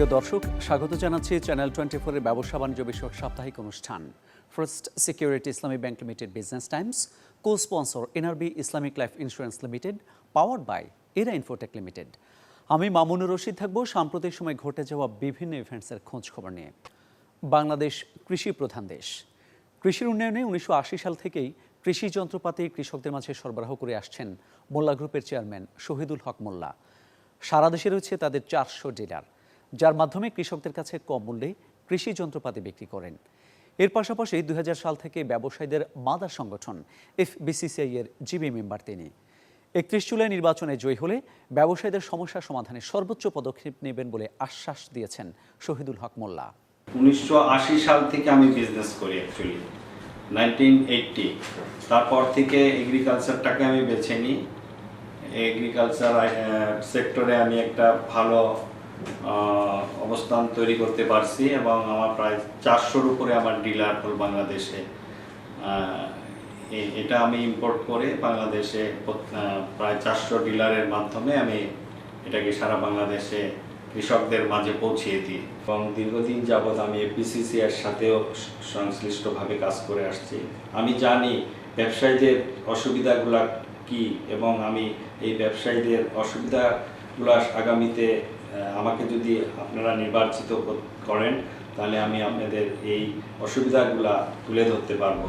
প্রিয় দর্শক, স্বাগত জানাচ্ছি চ্যানেল টোয়েন্টি ফোরের ব্যবসা বাণিজ্য বিষয়ক সাপ্তাহিক অনুষ্ঠান। First security Islami bank limited business times co sponsor NRB Islamic life insurance limited power by Era infotech limited আমি মামুনুর রশিদ থাকব, সাম্প্রতিক সময় ঘটে যাওয়া বিভিন্ন ইভেন্টসের খোঁজ খবর নিয়ে। বাংলাদেশ কৃষি প্রধান দেশ। কৃষির উন্নয়নে উনিশশো আশি সাল থেকেই কৃষি যন্ত্রপাতি কৃষকদের মাঝে সরবরাহ করে আসছেন মোল্লা গ্রুপের চেয়ারম্যান শহীদুল হক মোল্লা। সারা দেশে রয়েছে তাদের চারশো ডিলার। যার মাধ্যমে কৃষকদের কাছে কম মূল্যে কৃষি যন্ত্রপাতি বিক্রি করেন। এর পাশাপাশি দুই হাজার সাল থেকে ব্যবসায়ীদের মাদার সংগঠন, এফবিসিসিআই এর জিবি মেম্বার তিনি। একত্রিশ জুলাই নির্বাচনে জয়ী হলে ব্যবসায়ীদের সমস্যা সমাধানে সর্বোচ্চ পদক্ষেপ নেবেন বলে আশ্বাস দিয়েছেন শহীদুল হক মোল্লা। উনিশশো আশি সাল থেকে আমি বিজনেস করি অ্যাকচুয়ালি নাইনটিন তারপর থেকে এগ্রিকালচারটাকে আমি বেছে নিই। এগ্রিকালচার সেক্টরে আমি একটা ভালো অবস্থান তৈরি করতে পারছি এবং আমার প্রায় চারশোর উপরে আমার ডিলার হল বাংলাদেশে। এটা আমি ইম্পোর্ট করে বাংলাদেশে প্রায় চারশো ডিলারের মাধ্যমে আমি এটাকে সারা বাংলাদেশে কৃষকদের মাঝে পৌঁছিয়ে দিই। এবং দীর্ঘদিন যাবৎ আমি এপিসিসি এর সাথেও সংশ্লিষ্টভাবে কাজ করে আসছি। আমি জানি ব্যবসায়ীদের অসুবিধাগুলা কি এবং আমি এই ব্যবসায়ীদের অসুবিধাগুলো আগামীতে আমাকে যদি আপনারা নির্বাচিত কর- করেন তাহলে আমি আপনাদের এই অসুবিধাগুলা তুলে ধরতে পারব।